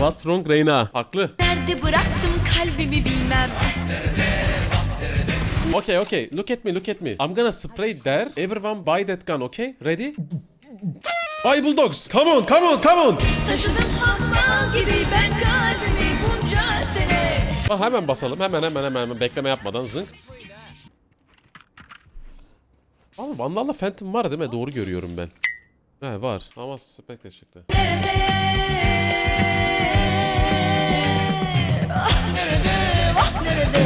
What's wrong Reyna? Haklı. Nerede bıraktım kalbimi bilmem. Okay, okay. Look at me, look at me. I'm gonna spray there. Everyone buy that gun, okay? Ready? Buy bulldogs. Come on, come on, come on. Taşıdım gibi ben kalbimi bunca sene. Bak hemen basalım. Hemen hemen hemen, hemen. bekleme yapmadan zınk. Ama Vandal'la Phantom var değil mi? Doğru görüyorum ben. He var. Ama Spectre çıktı. Nerede?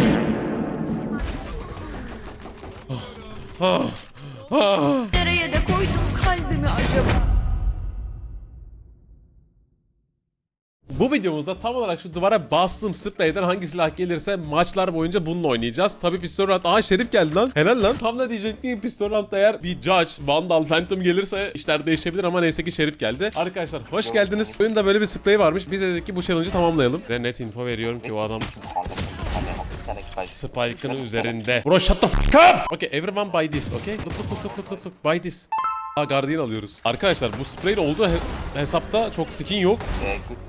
Nereye de koydum kalbimi acaba? Bu videomuzda tam olarak şu duvara bastığım spreyden hangi silah gelirse maçlar boyunca bununla oynayacağız. Tabi pistol round. Aa Şerif geldi lan. Helal lan. Tam da diyecektim pistol roundda eğer bir Judge, Vandal, Phantom gelirse işler değişebilir ama neyse ki Şerif geldi. Arkadaşlar hoş geldiniz. Oyunda böyle bir sprey varmış. Biz de dedik ki bu challenge'ı tamamlayalım. Ve net info veriyorum ki o adam Spike'ın üzerinde. Bro shut the fuck up. Okay everyone buy this okay? Look look look look look look buy this. Aa Guardian alıyoruz. Arkadaşlar bu sprey olduğu he- hesapta çok skin yok.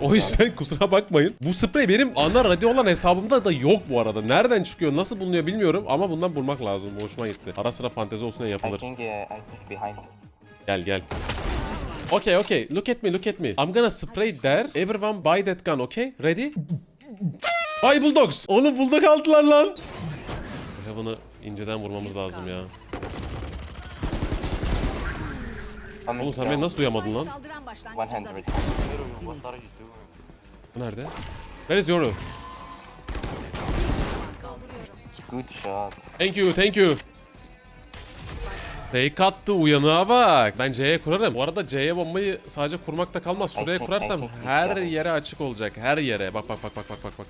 O yüzden kusura bakmayın. Bu sprey benim ana radyo olan hesabımda da yok bu arada. Nereden çıkıyor, nasıl bulunuyor bilmiyorum ama bundan bulmak lazım. Bu Hoşuma gitti. Ara sıra fantezi olsun I yapılır. think uh, I think behind. Gel gel. Okay okay look at me look at me. I'm gonna spray there. Everyone buy that gun okay? Ready? Buy bulldogs. Oğlum bulldog aldılar lan. Heaven'ı inceden vurmamız lazım ya. Oğlum sen beni nasıl duyamadın lan? Saldıran 100. başlangıcında. Bu nerede? Where is Yoru? Good shot. Thank you, thank you. Fake attı uyanığa bak. Ben C'ye kurarım. Bu arada C'ye bombayı sadece kurmakta kalmaz. Şuraya kurarsam her yere açık olacak. Her yere. Bak bak bak bak bak bak bak.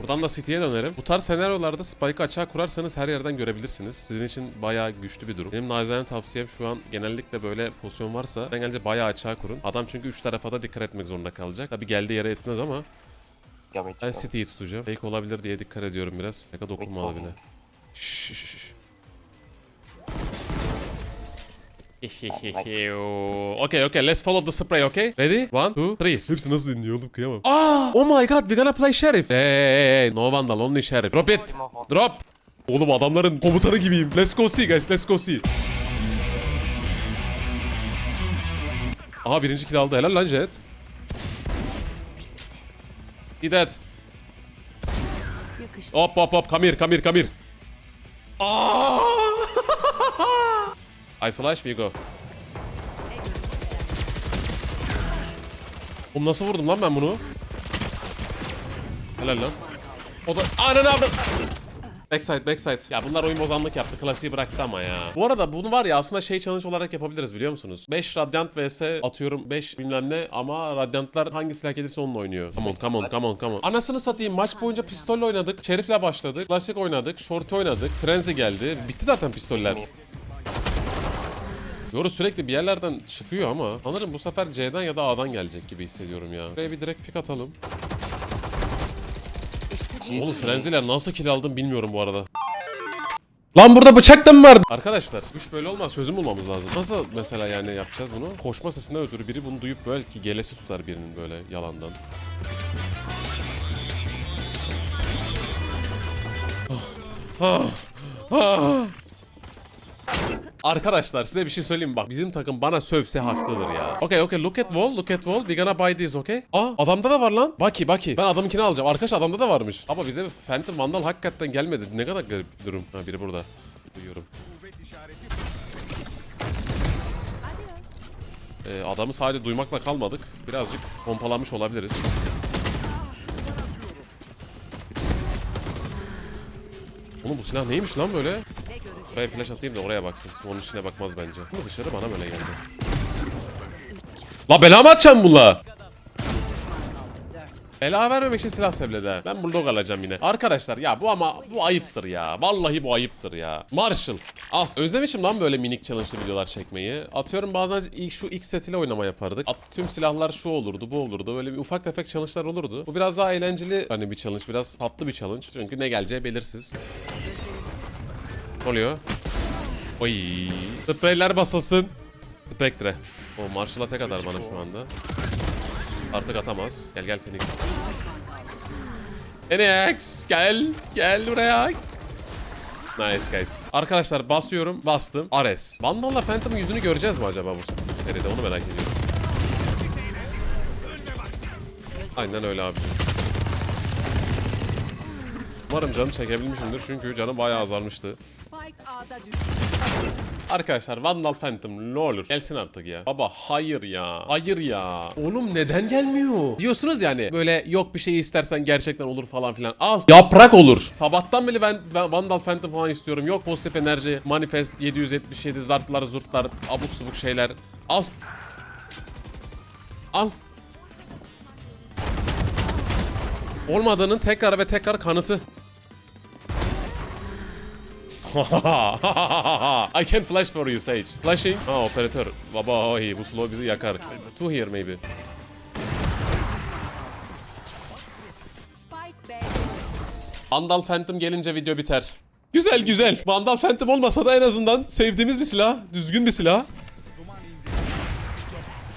Buradan da City'ye dönerim. Bu tarz senaryolarda Spike'ı açığa kurarsanız her yerden görebilirsiniz. Sizin için bayağı güçlü bir durum. Benim nacizane tavsiyem şu an genellikle böyle pozisyon varsa genelce bayağı açığa kurun. Adam çünkü üç tarafa da dikkat etmek zorunda kalacak. Tabi geldiği yere etmez ama ben City'yi tutacağım. Fake olabilir diye dikkat ediyorum biraz. Fake dokunmalı bile. Şşş, okay, okay, let's follow the spray, okay? Ready? One, two, three. Hepsi nasıl dinliyor oğlum kıyamam. Aa! Oh my god, we gonna play sheriff. Hey, hey, hey, no vandal, only sheriff. Drop it. Drop. Oğlum adamların komutanı gibiyim. Let's go see guys, let's go see. Aha birinci kill aldı. Helal lan Jet. He dead. Hop hop hop come here come here come here. Aa! I flash we go. Oğlum nasıl vurdum lan ben bunu? Helal lan. O da ananı avrat. Backside backside. Ya bunlar oyun bozanlık yaptı. Klasiği bıraktı ama ya. Bu arada bunu var ya aslında şey challenge olarak yapabiliriz biliyor musunuz? 5 Radiant vs atıyorum 5 bilmem ne ama Radiantlar hangi silah gelirse onunla oynuyor. Come on come on come on come on. Anasını satayım maç boyunca pistolle oynadık. Şerif'le başladık. Klasik oynadık. Short oynadık. Frenzy geldi. Bitti zaten pistoller. Yoru sürekli bir yerlerden çıkıyor ama sanırım bu sefer C'den ya da A'dan gelecek gibi hissediyorum ya. Buraya bir direkt pick atalım. Oğlum frenziler nasıl kill aldım bilmiyorum bu arada. Lan burada bıçak da mı vardı? Arkadaşlar güç böyle olmaz çözüm bulmamız lazım. Nasıl mesela yani yapacağız bunu? Koşma sesinden ötürü biri bunu duyup belki gelesi tutar birinin böyle yalandan. Ah, ah, ah. Arkadaşlar size bir şey söyleyeyim mi? bak bizim takım bana sövse haklıdır ya. Okay okay look at wall look at wall we gonna buy this okay? Aa adamda da var lan. Baki Baki ben adamınkini alacağım. Arkadaş adamda da varmış. Ama bize Phantom Vandal hakikaten gelmedi. Ne kadar garip bir durum. Ha biri burada. Duyuyorum. Ee, adamı sadece duymakla kalmadık. Birazcık pompalamış olabiliriz. Oğlum bu silah neymiş lan böyle? Buraya flash atayım da oraya baksın. Onun içine bakmaz bence. Ama dışarı bana böyle geldi. La bela mı atacağım bununla? Bela vermemek için silah sevledi. Ben bulldog alacağım yine. Arkadaşlar ya bu ama bu ayıptır ya. Vallahi bu ayıptır ya. Marshall. Al. Özlemişim lan böyle minik challenge'lı videolar çekmeyi. Atıyorum bazen ilk şu ilk setiyle oynama yapardık. At, tüm silahlar şu olurdu bu olurdu. Böyle bir ufak tefek challenge'lar olurdu. Bu biraz daha eğlenceli hani bir challenge. Biraz tatlı bir challenge. Çünkü ne geleceği belirsiz. Ne oluyor? Oy. Spreyler basılsın. Spectre. O Marshall'a tek atar bana şu anda. Artık atamaz. Gel gel Phoenix. Phoenix gel. Gel buraya. Nice guys. Arkadaşlar basıyorum. Bastım. Ares. Vandal'la Phantom'ın yüzünü göreceğiz mi acaba bu seride? Onu merak ediyorum. Aynen öyle abi. Umarım canı çekebilmişimdir çünkü canım bayağı azalmıştı. Arkadaşlar Vandal Phantom ne olur gelsin artık ya. Baba hayır ya. Hayır ya. Oğlum neden gelmiyor? Diyorsunuz yani böyle yok bir şey istersen gerçekten olur falan filan. Al. Yaprak olur. Sabahtan beri ben, ben Vandal Phantom falan istiyorum. Yok pozitif enerji, manifest 777 zartlar zurtlar abuk subuk şeyler. Al. Al. Olmadığının tekrar ve tekrar kanıtı. I can flash for you Sage. Flashing. Aa operatör. Baba oy bu slow bizi yakar. Two here maybe. Vandal Phantom gelince video biter. Güzel güzel. Vandal Phantom olmasa da en azından sevdiğimiz bir silah. Düzgün bir silah.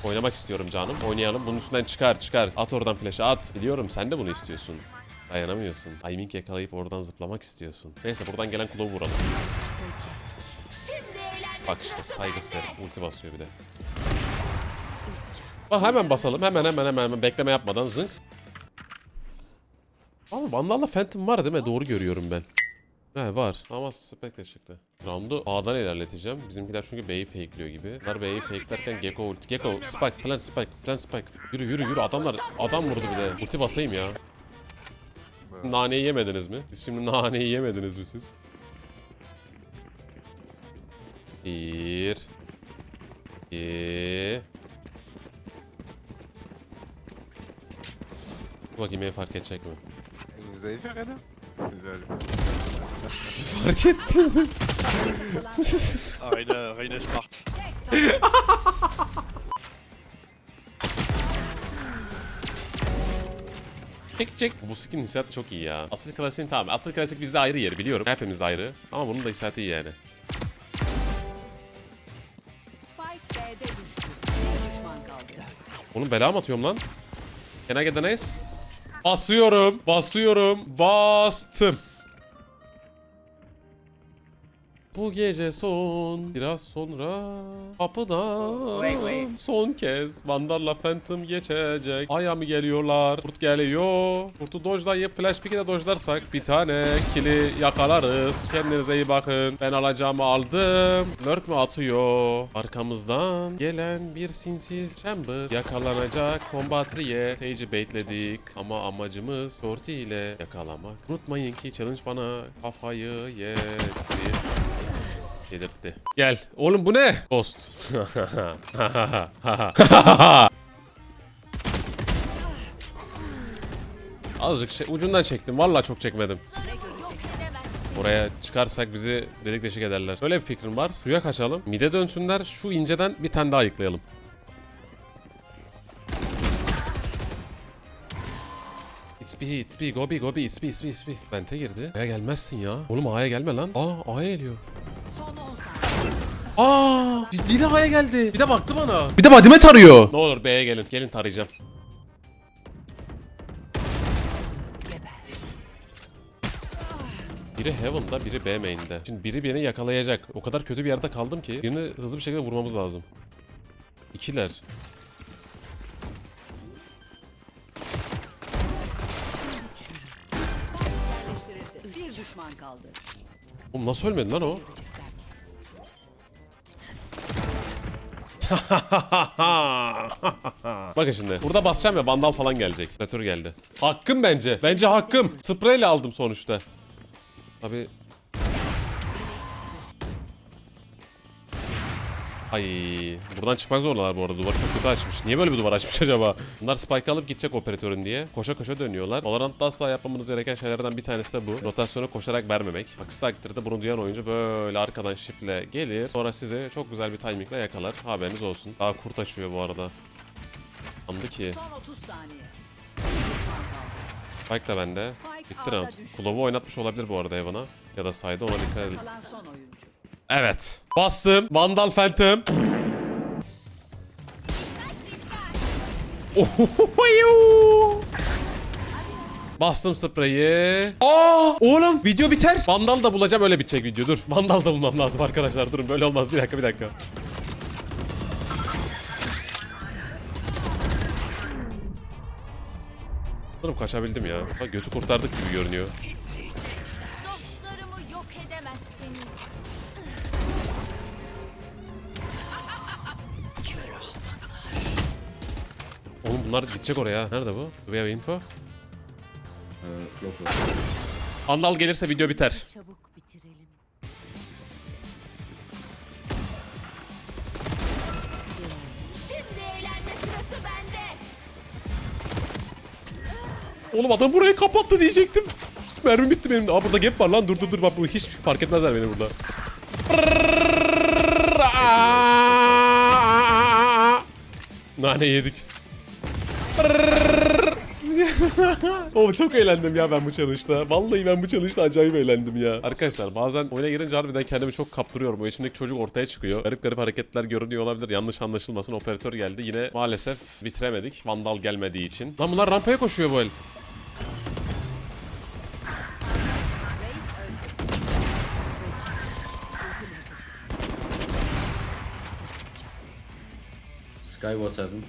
Oynamak istiyorum canım. Oynayalım. Bunun üstünden çıkar çıkar. At oradan flash'ı at. Biliyorum sen de bunu istiyorsun. Dayanamıyorsun. Timing yakalayıp oradan zıplamak istiyorsun. Neyse buradan gelen kulağı vuralım. Bak işte bende. herif. Ulti basıyor bir de. Bak hemen basalım. Hemen hemen hemen hemen bekleme yapmadan zınk. Ama Vandal'la Phantom var değil mi? Doğru görüyorum ben. He var ama Spectre çıktı. Round'u A'dan ilerleteceğim. Bizimkiler çünkü B'yi fakeliyor gibi. Bunlar B'yi fakelerken Gecko ulti. Gecko spike plant spike plant spike. Yürü yürü yürü adamlar adam vurdu bir de. Ulti basayım ya. Naneyi yemediniz mi? Siz şimdi naneyi yemediniz mi siz? Bir. İki. Bakayım beni fark edecek mi? Fait rien là Fark ettim. Ah, Reyna, Reyna Çek çek. Bu skin hissiyatı çok iyi ya. Asıl klasiğin tamam. Asıl klasik bizde ayrı yeri biliyorum. Hepimizde ayrı. Ama bunun da hissiyatı iyi yani. Spike B'de düştü. Bir düşman kaldı. Oğlum bela mı atıyorum lan? Can I get the nice? Basıyorum. Basıyorum. Bastım. Bu gece son biraz sonra kapıdan son kez Vandarla Phantom geçecek. Aya mı geliyorlar Kurt geliyor. Kurtu dojlayıp flash pick'i de dojlarsak bir tane kili yakalarız. Kendinize iyi bakın. Ben alacağımı aldım. Lurk mu atıyor? Arkamızdan gelen bir sinsiz chamber. Yakalanacak kombatriye Sage'i baitledik. Ama amacımız Shorty ile yakalamak. Unutmayın ki challenge bana kafayı yetti Yedirtti. Gel. Oğlum bu ne? Ghost. Azıcık şey, ucundan çektim. Vallahi çok çekmedim. Oraya çıkarsak bizi delik deşik ederler. Öyle bir fikrim var. Suya kaçalım. Mide dönsünler. Şu inceden bir tane daha ayıklayalım. It's B, it's B, go B, go B, it's B, it's B, it's B. Vente girdi. A'ya gelmezsin ya. Oğlum A'ya gelme lan. Aa, A'ya geliyor. Son 10 saniye. Aa, ciddi A'ya geldi. Bir de baktı bana. Bir de badime tarıyor. Ne olur B'ye gelin. Gelin tarayacağım. Biri Heaven'da, biri B main'de. Şimdi biri beni yakalayacak. O kadar kötü bir yerde kaldım ki birini hızlı bir şekilde vurmamız lazım. İkiler. Bir düşman kaldı. Oğlum nasıl ölmedi lan o? Bakın şimdi. Burada basacağım ya bandal falan gelecek. Retör geldi. Hakkım bence. Bence hakkım. Spreyle aldım sonuçta. Tabi. Ay, buradan çıkmak zorundalar bu arada. Duvarı çok kötü açmış. Niye böyle bir duvar açmış acaba? Bunlar spike alıp gidecek operatörün diye. Koşa koşa dönüyorlar. Valorant'ta asla yapmamanız gereken şeylerden bir tanesi de bu. Rotasyonu koşarak vermemek. Aksi takdirde bunu duyan oyuncu böyle arkadan şifle gelir. Sonra sizi çok güzel bir timingle yakalar. Haberiniz olsun. Daha kurt açıyor bu arada. Anladı ki. Son 30 saniye. Bir düşman kaldı. Spike da bende. Bitti round. Kulovu oynatmış olabilir bu arada Evan'a. Ya da sayda ona dikkat edin. Evet. Bastım. Vandal Phantom. Bastım spreyi. Aa, oğlum video biter. Vandal da bulacağım öyle bitecek video. Dur. Vandal da bulmam lazım arkadaşlar. Durun böyle olmaz. Bir dakika bir dakika. Oğlum kaçabildim ya. Bak götü kurtardık gibi görünüyor. Bunlar gidecek oraya. Nerede bu? Do we have info? Vandal gelirse video biter. Çabuk bitirelim Şimdi eğlenme sırası bende Oğlum adam burayı kapattı diyecektim. Mermi bitti benim de. Aa burada gap var lan. Dur dur dur bak bu hiç fark etmezler beni burada. Nane yedik. Oğlum çok eğlendim ya ben bu challenge'da. Vallahi ben bu challenge'da acayip eğlendim ya. Arkadaşlar bazen oyuna girince harbiden kendimi çok kaptırıyorum. O içimdeki çocuk ortaya çıkıyor. Garip garip hareketler görünüyor olabilir. Yanlış anlaşılmasın. Operatör geldi. Yine maalesef bitiremedik. Vandal gelmediği için. Lan bunlar rampaya koşuyor bu el. Sky was heaven.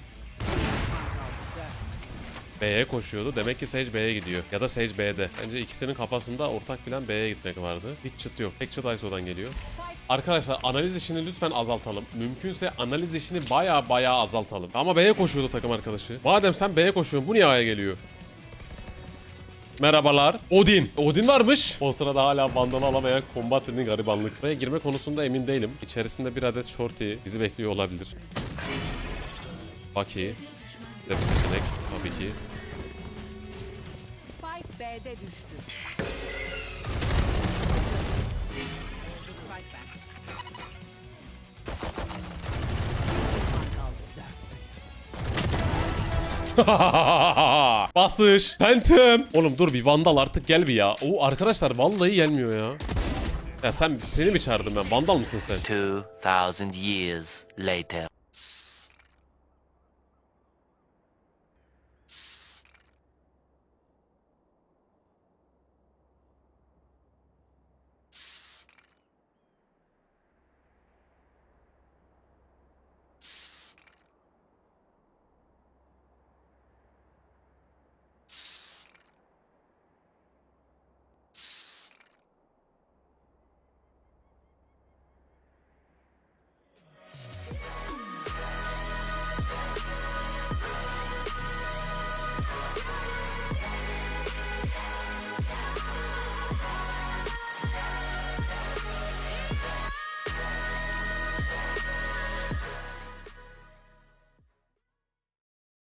B'ye koşuyordu. Demek ki Sage B'ye gidiyor. Ya da Sage B'de. Bence ikisinin kafasında ortak plan B'ye gitmek vardı. Hiç çıt yok. Tek çıt ISO'dan geliyor. Arkadaşlar analiz işini lütfen azaltalım. Mümkünse analiz işini baya baya azaltalım. Ama B'ye koşuyordu takım arkadaşı. Madem sen B'ye koşuyorsun bu niye A'ya geliyor? Merhabalar. Odin. Odin varmış. O sırada hala bandalı alamayan Combatant'in garibanlık. Buraya girme konusunda emin değilim. İçerisinde bir adet shorty bizi bekliyor olabilir. Bucky. Bir seçenek tabii ki. Spike B'de düştü Spike Basış. Phantom. Oğlum dur bir Vandal artık gel bir ya. O arkadaşlar vallahi gelmiyor ya. Ya sen seni mi çağırdım ben? Vandal mısın sen? 2000 years later.